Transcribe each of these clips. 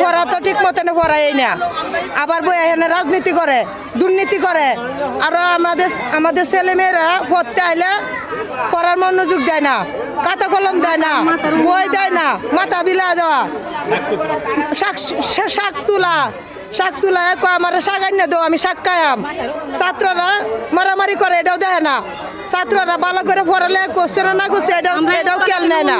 পড়া তো ঠিক মতন পড়াই না। আবার বই এখানে রাজনীতি করে দুর্নীতি করে। আর আমাদের আমাদের ছেলে মেয়েরা পড়তে আইলে পড়ার মনোযোগ দেয় না কাতা কলম দেয় না বই দেয় না মাথা বিলা দেওয়া। শাক শাক তুলা শাক তুলা কয় আমার শাক আইনা দেও আমি শাক খায়াম ছাত্ররা মারামারি করে এটাও দেখে না। ছাত্ররা ভালো করে পড়ালে করছে না না করছে এটাও এটাও খেয়াল নেয় না।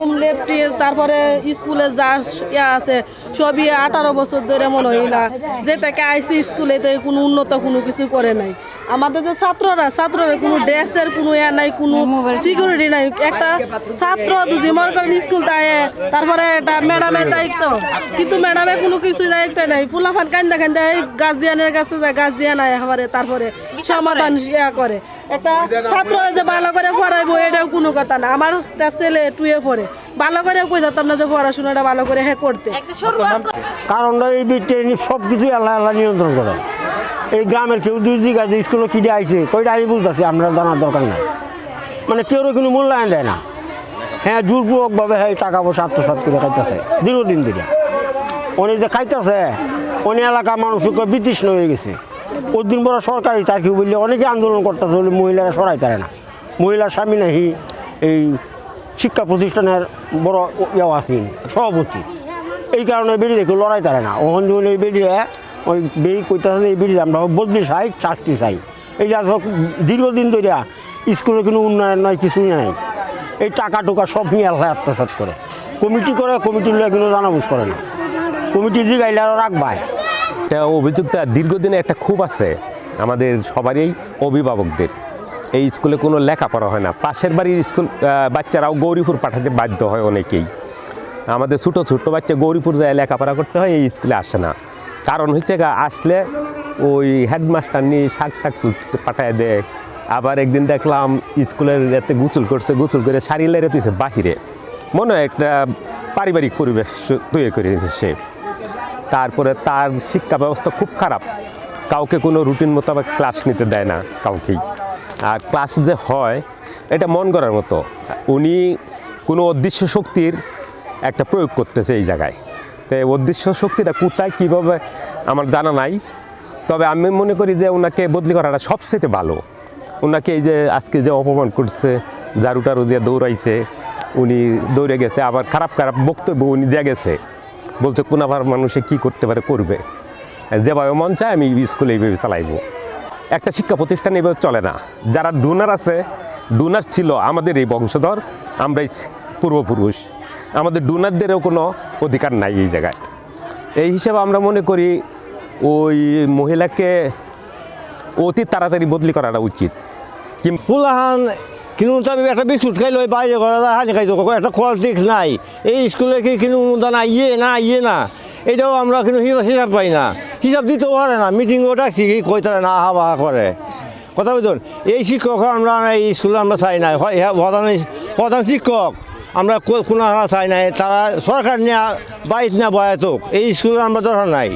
লেফটির তারপরে স্কুলে যা ইয়া আছে সবই আঠারো বছর ধরে মনে না যে তাকে আইসি স্কুলে তো কোনো উন্নত কোনো কিছু করে নাই। আমাদের যে ছাত্ররা ছাত্ররা কোনো ড্রেসের কোনো ইয়া নাই কোনো সিকিউরিটি নাই। একটা ছাত্র যদি মনে করেন স্কুল তাই তারপরে এটা ম্যাডামের দায়িত্ব। কিন্তু ম্যাডামে কোনো কিছু দায়িত্ব নাই। ফুলাফান কান্দা কান্দা এই গাছ দিয়ানের কাছে যায় গাছ দিয়া নাই আমারে তারপরে সমাধান ইয়া করে। একটা ছাত্র যে ভালো করে পড়াইবো এটাও কোনো কথা না। আমার ছেলে টুয়ে পড়ে। ভালো করে কই যেতাম না যে পড়াশোনাটা ভালো করে হ্যাঁ করতে। কারণ এই বিটে সব কিছু আল্লাহ আল্লাহ নিয়ন্ত্রণ করে। এই গ্রামের কেউ দুই জিগা যে স্কুলে কি দিয়ে আইছে কইটা আমি বলতেছি আমরা জানার দরকার নাই। মানে কেউ কোনো মূল্যায়ন দেয় না। হ্যাঁ জোরপূর্বকভাবে হ্যাঁ টাকা পয়সা আত্মসাত করে খাইতেছে দীর্ঘদিন ধরে। উনি যে খাইতেছে উনি এলাকার মানুষকে বিতৃষ্ণ হয়ে গেছে। ওই বড় সরকারি চাকরি বললে অনেকে আন্দোলন করতেছে বলে মহিলারা সরাই পারে না। মহিলার স্বামী নাহি, এই শিক্ষা প্রতিষ্ঠানের বড় ইয়েও আছেন সভাপতি। এই কারণে বেরিয়ে দেখে লড়াই তারে না। ওখান যখন এই বেরিয়ে ওই বেরি কইতেছে এই বেরিয়ে আমরা বদলি চাই চাকরি চাই। এই যে দীর্ঘদিন ধরে স্কুলে কোনো উন্নয়ন নয় কিছুই নাই। এই টাকা টুকা সব নিয়ে আল্লাহ আত্মসাত করে। কমিটি করে, কমিটির লোক কিন্তু জানাবুজ করে না। কমিটি জিগাইলে গাইলে আরও রাখবায় একটা অভিযোগটা দীর্ঘদিনে একটা খুব আছে আমাদের সবারই অভিভাবকদের। এই স্কুলে কোনো লেখাপড়া হয় না। পাশের বাড়ির স্কুল বাচ্চারাও গৌরীপুর পাঠাতে বাধ্য হয় অনেকেই। আমাদের ছোটো ছোটো বাচ্চা গৌরীপুর যায় লেখাপড়া করতে হয়, এই স্কুলে আসে না। কারণ হচ্ছে আসলে ওই হেডমাস্টার নিয়ে শাক টাক তুলতে পাঠায় দেয়। আবার একদিন দেখলাম স্কুলের এতে গুচল করছে গুচল করে শাড়ি লেরে তুইছে বাহিরে। মনে হয় একটা পারিবারিক পরিবেশ তৈরি করে নিয়েছে সে। তারপরে তার শিক্ষা ব্যবস্থা খুব খারাপ। কাউকে কোনো রুটিন মোতাবেক ক্লাস নিতে দেয় না কাউকেই। আর ক্লাস যে হয়, এটা মন করার মতো। উনি কোনো অদৃশ্য শক্তির একটা প্রয়োগ করতেছে এই জায়গায়। তো এই অদৃশ্য শক্তিটা কোথায়, কীভাবে, আমার জানা নাই। তবে আমি মনে করি যে ওনাকে বদলি করাটা সবচেয়ে ভালো। ওনাকে এই যে আজকে যে অপমান করছে, ঝাড়ু টারু দিয়ে দৌড়াইছে, উনি দৌড়ে গেছে, আবার খারাপ খারাপ বক্তব্য উনি দিয়ে গেছে। বলছে, কোন আবার মানুষে কি করতে পারে, করবে? যেভাবে মন চায়, আমি স্কুলে এইভাবে চালাইবো। একটা শিক্ষা প্রতিষ্ঠান এইভাবে চলে না। যারা ডোনার আছে, ডোনার ছিল আমাদের এই বংশধর, আমরাই পূর্বপুরুষ। আমাদের ডোনারদেরও কোনো অধিকার নাই এই জায়গায়। এই হিসাবে আমরা মনে করি, ওই মহিলাকে অতি তাড়াতাড়ি বদলি করাটা উচিত। ফুলাহান কিন্তু আমি একটা বিস্কুট খাইলো, ওই বাইরে ঘরে হানি খাইতো একটা কোয়ালিটিক নাই। এই স্কুলে কি কিন্তু অনুদান আইয়ে না আইয়ে না? এটাও আমরা কিন্তু হিসাব পাই না। হিসাব দিতেও পারে না মিটিংও ডাকছি, কি কইতারে না আহা বাহা করে। কথা বুঝুন এই শিক্ষক আমরা এই স্কুলে আমরা চাই না। হয় প্রধান প্রধান শিক্ষক, আমরা কোনো হারা চাই নাই তারা সরকার নেওয়া বাইশ না বয়াতক এই স্কুলে আমরা দরকার নাই।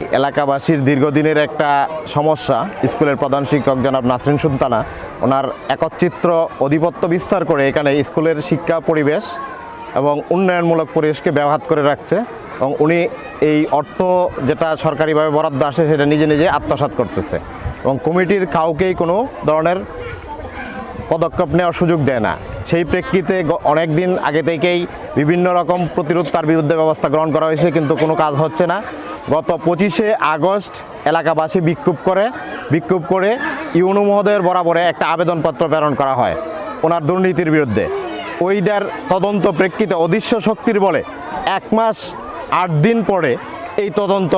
এলাকাবাসীর দীর্ঘদিনের একটা সমস্যা। স্কুলের প্রধান শিক্ষক জনাব নাসরিন সুলতানা, ওনার একচ্চিত্র অধিপত্য বিস্তার করে এখানে স্কুলের শিক্ষা পরিবেশ এবং উন্নয়নমূলক পরিবেশকে ব্যাঘাত করে রাখছে এবং উনি এই অর্থ যেটা সরকারিভাবে বরাদ্দ আসে সেটা নিজে নিজে আত্মসাৎ করতেছে এবং কমিটির কাউকেই কোনো ধরনের পদক্ষেপ নেওয়ার সুযোগ দেয় না। সেই প্রেক্ষিতে অনেক দিন আগে থেকেই বিভিন্ন রকম প্রতিরোধ তার বিরুদ্ধে ব্যবস্থা গ্রহণ করা হয়েছে কিন্তু কোনো কাজ হচ্ছে না। গত পঁচিশে আগস্ট এলাকাবাসী বিক্ষোভ করে বিক্ষোভ করে ইউনু মহোদয়ের বরাবরে একটা আবেদনপত্র প্রেরণ করা হয় ওনার দুর্নীতির বিরুদ্ধে। ওইটার তদন্ত প্রেক্ষিতে অদৃশ্য শক্তির বলে এক মাস আট দিন পরে এই তদন্ত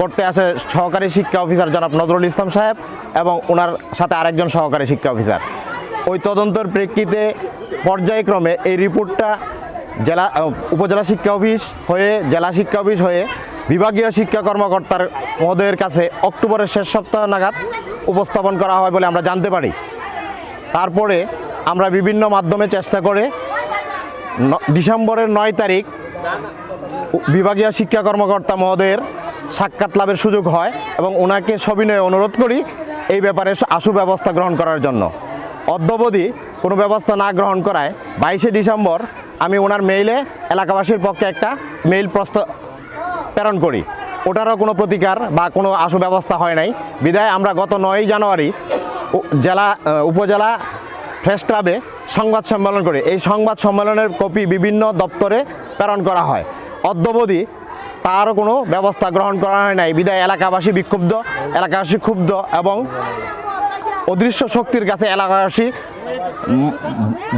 করতে আসে সহকারী শিক্ষা অফিসার জনাব নজরুল ইসলাম সাহেব এবং ওনার সাথে আরেকজন সহকারী শিক্ষা অফিসার। ওই তদন্তের প্রেক্ষিতে পর্যায়ক্রমে এই রিপোর্টটা জেলা উপজেলা শিক্ষা অফিস হয়ে, জেলা শিক্ষা অফিস হয়ে বিভাগীয় শিক্ষা কর্মকর্তার মহোদয়ের কাছে অক্টোবরের শেষ সপ্তাহ নাগাদ উপস্থাপন করা হয় বলে আমরা জানতে পারি। তারপরে আমরা বিভিন্ন মাধ্যমে চেষ্টা করে ডিসেম্বরের নয় তারিখ বিভাগীয় শিক্ষা কর্মকর্তা মহোদয়ের সাক্ষাৎ লাভের সুযোগ হয় এবং ওনাকে সবিনয়ে অনুরোধ করি এই ব্যাপারে আশু ব্যবস্থা গ্রহণ করার জন্য। অদ্যবধি কোনো ব্যবস্থা না গ্রহণ করায় বাইশে ডিসেম্বর আমি ওনার মেইলে এলাকাবাসীর পক্ষে একটা মেইল প্রস্তাব প্রেরণ করি। ওটারও কোনো প্রতিকার বা কোনো আশু ব্যবস্থা হয় নাই। বিদায়, আমরা গত নয়ই জানুয়ারি জেলা উপজেলা প্রেস ক্লাবে সংবাদ সম্মেলন করি। এই সংবাদ সম্মেলনের কপি বিভিন্ন দপ্তরে প্রেরণ করা হয়। অদ্যবধি তারও কোনো ব্যবস্থা গ্রহণ করা হয় নাই। বিদায়, এলাকাবাসী বিক্ষুব্ধ, এলাকাবাসী ক্ষুব্ধ এবং অদৃশ্য শক্তির কাছে এলাকাবাসী উম,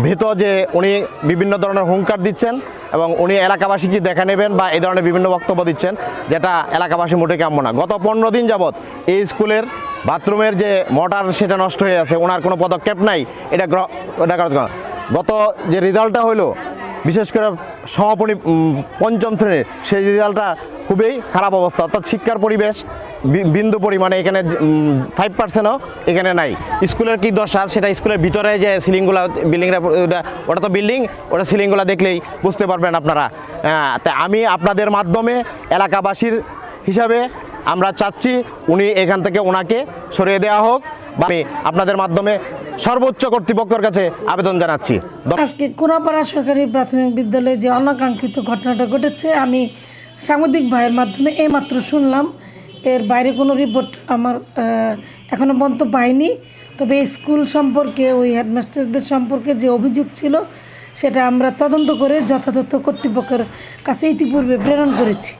ভীত যে উনি বিভিন্ন ধরনের হুঙ্কার দিচ্ছেন এবং উনি এলাকাবাসীকে দেখা নেবেন বা এই ধরনের বিভিন্ন বক্তব্য দিচ্ছেন যেটা এলাকাবাসী মোটে কাম্য না। গত পনেরো দিন যাবৎ এই স্কুলের বাথরুমের যে মোটর সেটা নষ্ট হয়ে আছে ওনার কোনো পদক্ষেপ নাই এটা এটা গত যে রেজাল্টটা হলো বিশেষ করে সমাপনী পঞ্চম শ্রেণির সেই রেজাল্টটা খুবই খারাপ অবস্থা। অর্থাৎ শিক্ষার পরিবেশ বিন্দু পরিমাণে এখানে ফাইভ পার্সেন্টও এখানে নাই। স্কুলের কি দশা? সেটা স্কুলের ভিতরে যে সিলিংগুলো বিল্ডিংটা ওটা তো বিল্ডিং ওটা সিলিংগুলো দেখলেই বুঝতে পারবেন আপনারা। হ্যাঁ, তা আমি আপনাদের মাধ্যমে এলাকাবাসীর হিসাবে আমরা চাচ্ছি উনি এখান থেকে ওনাকে সরিয়ে দেওয়া হোক বা আমি আপনাদের মাধ্যমে সর্বোচ্চ কর্তৃপক্ষের কাছে আবেদন জানাচ্ছি। আজকে কোনাপাড়া সরকারি প্রাথমিক বিদ্যালয়ে যে অনাকাঙ্ক্ষিত ঘটনাটা ঘটেছে আমি সাংবাদিক ভাইয়ের মাধ্যমে এইমাত্র শুনলাম। এর বাইরে কোনো রিপোর্ট আমার এখনও এখনও পর্যন্ত পাইনি। তবে স্কুল সম্পর্কে, ওই হেডমাস্টারদের সম্পর্কে যে অভিযোগ ছিল, সেটা আমরা তদন্ত করে যথাযথ কর্তৃপক্ষের কাছে ইতিপূর্বে প্রেরণ করেছি।